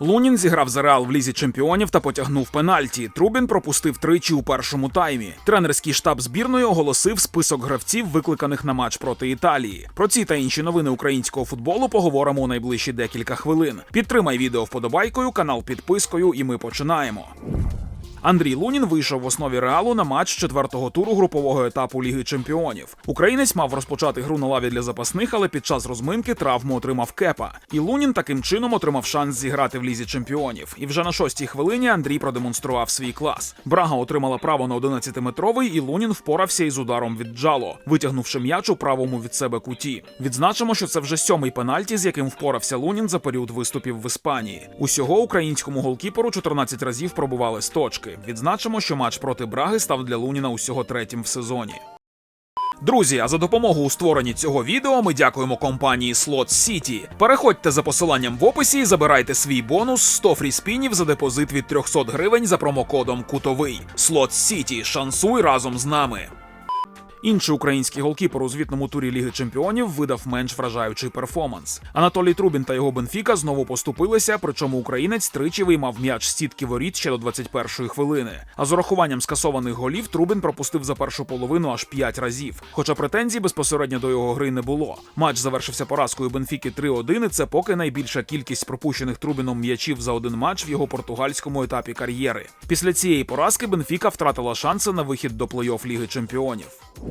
Лунін зіграв за Реал в лізі чемпіонів та потягнув пенальті. Трубін пропустив тричі у першому таймі. Тренерський штаб збірної оголосив список гравців, викликаних на матч проти Італії. Про ці та інші новини українського футболу поговоримо у найближчі декілька хвилин. Підтримай відео вподобайкою, канал підпискою, і ми починаємо. Андрій Лунін вийшов в основі реалу на матч четвертого туру групового етапу Ліги Чемпіонів. Українець мав розпочати гру на лаві для запасних, але під час розминки травму отримав кепа. І Лунін таким чином отримав шанс зіграти в лізі чемпіонів. І вже на шостій хвилині Андрій продемонстрував свій клас. Брага отримала право на 11-метровий, і Лунін впорався із ударом від Джало, витягнувши м'яч у правому від себе куті. Відзначимо, що це вже сьомий пенальті, з яким впорався Лунін за період виступів в Іспанії. Усього українському голкіперу 14 разів пробували з точки. Відзначимо, що матч проти Браги став для Луніна усього третім в сезоні. Друзі, а за допомогу у створенні цього відео ми дякуємо компанії Slot City. Переходьте за посиланням в описі і забирайте свій бонус 100 фріспінів за депозит від 300 гривень за промокодом Кутовий. Slot City. Шансуй разом з нами. Інший український голкіпер у звітному турі Ліги Чемпіонів видав менш вражаючий перформанс. Анатолій Трубін та його Бенфіка знову поступилися, причому українець тричі виймав м'яч з сітки воріт ще до 21-ї хвилини. А з урахуванням скасованих голів Трубін пропустив за першу половину аж 5 разів. Хоча претензій безпосередньо до його гри не було. Матч завершився поразкою Бенфіки 3-1, і це поки найбільша кількість пропущених Трубіном м'ячів за один матч в його португальському етапі кар'єри. Після цієї поразки Бенфіка втратила шанси на вихід до плей-офф Ліги Чемпіонів.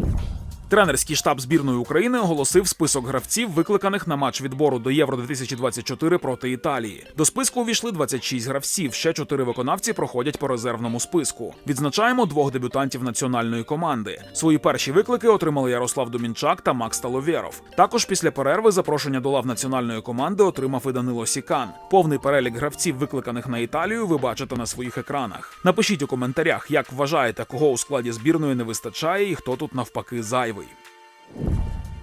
you. Тренерський штаб збірної України оголосив список гравців, викликаних на матч відбору до Євро 2024 проти Італії. До списку увійшли 26 гравців. Ще чотири виконавці проходять по резервному списку. Відзначаємо двох дебютантів національної команди. Свої перші виклики отримали Ярослав Домінчак та Макс Таловєров. Також після перерви запрошення до лав національної команди отримав і Данило Сікан. Повний перелік гравців, викликаних на Італію, ви бачите на своїх екранах. Напишіть у коментарях, як вважаєте, кого у складі збірної не вистачає і хто тут навпаки зайвий.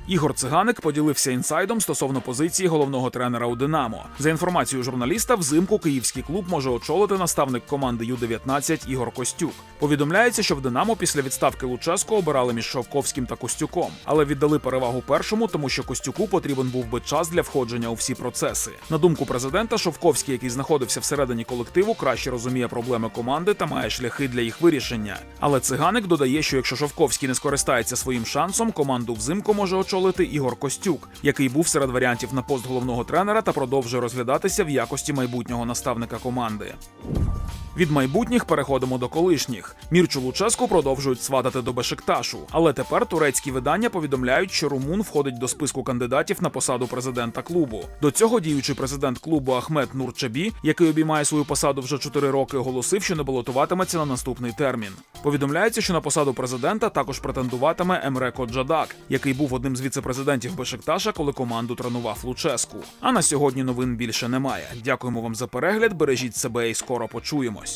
Ігор Циганик поділився інсайдом стосовно позиції головного тренера у Динамо. За інформацією журналіста, взимку київський клуб може очолити наставник команди Ю-19 Ігор Костюк. Повідомляється, що в Динамо після відставки Луческо обирали між Шовковським та Костюком, але віддали перевагу першому, тому що Костюку потрібен був би час для входження у всі процеси. На думку президента, Шовковський, який знаходився всередині колективу, краще розуміє проблеми команди та має шляхи для їх вирішення. Але циганик додає, що якщо Шовковський не скористається своїм шансом, команду взимку може очолити Ігор Костюк, який був серед варіантів на пост головного тренера та продовжує розглядатися в якості майбутнього наставника команди. Від майбутніх переходимо до колишніх. Мірчу Луческу продовжують сватати до Бешикташу, але тепер турецькі видання повідомляють, що Румун входить до списку кандидатів на посаду президента клубу. До цього діючий президент клубу Ахмед Нурчабі, який обіймає свою посаду вже 4 роки, оголосив, що не балотуватиметься на наступний термін. Повідомляється, що на посаду президента також претендуватиме Емре Коджадак, який був одним з віцепрезидентів Бешикташа, коли команду тренував Луческу. А на сьогодні новин більше немає. Дякуємо вам за перегляд. Бережіть себе і скоро почуємось.